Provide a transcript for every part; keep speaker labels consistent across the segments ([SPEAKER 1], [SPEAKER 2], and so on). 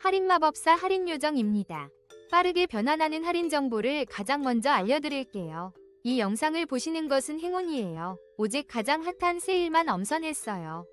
[SPEAKER 1] 할인 마법사 할인 요정입니다. 빠르게 변환하는 할인 정보를 가장 먼저 알려드릴게요. 이 영상을 보시는 것은 행운이에요. 오직 가장 핫한 세일만 엄선했어요.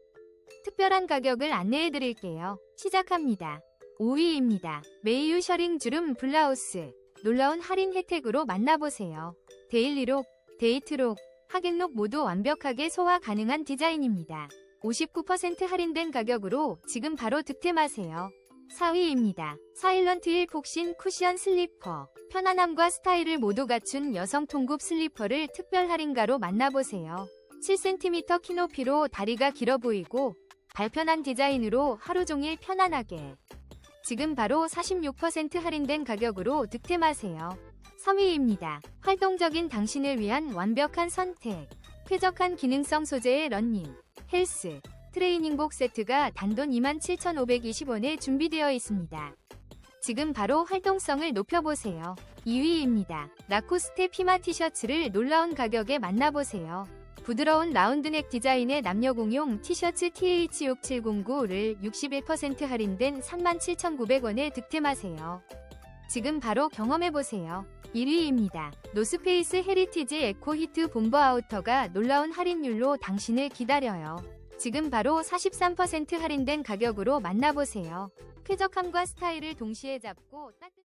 [SPEAKER 1] 특별한 가격을 안내해드릴게요. 시작합니다. 5위입니다. 메이유 셔링 주름 블라우스. 놀라운 할인 혜택으로 만나보세요. 데일리록, 데이트록, 하객록 모두 완벽하게 소화 가능한 디자인입니다. 59% 할인된 가격으로 지금 바로 득템하세요. 4위입니다. 사일런트 힐 폭신 쿠션 슬리퍼. 편안함과 스타일을 모두 갖춘 여성 통굽 슬리퍼를 특별 할인가로 만나보세요. 7cm 키 높이로 다리가 길어 보이고 발편한 디자인으로 하루 종일 편안하게. 지금 바로 46% 할인된 가격으로 득템하세요. 3위입니다. 활동적인 당신을 위한 완벽한 선택. 쾌적한 기능성 소재의 러닝, 헬스, 트레이닝복 세트가 단돈 27,520원에 준비되어 있습니다. 지금 바로 활동성을 높여보세요. 2위입니다. 라코스테 피마 티셔츠를 놀라운 가격에 만나보세요. 부드러운 라운드넥 디자인의 남녀 공용 티셔츠 TH6709를 61% 할인된 37,900원에 득템하세요. 지금 바로 경험해보세요. 1위입니다. 노스페이스 헤리티지 에코 히트 bomber 아우터가 놀라운 할인율로 당신을 기다려요. 지금 바로 43% 할인된 가격으로 만나보세요. 쾌적함과 스타일을 동시에 잡고 따뜻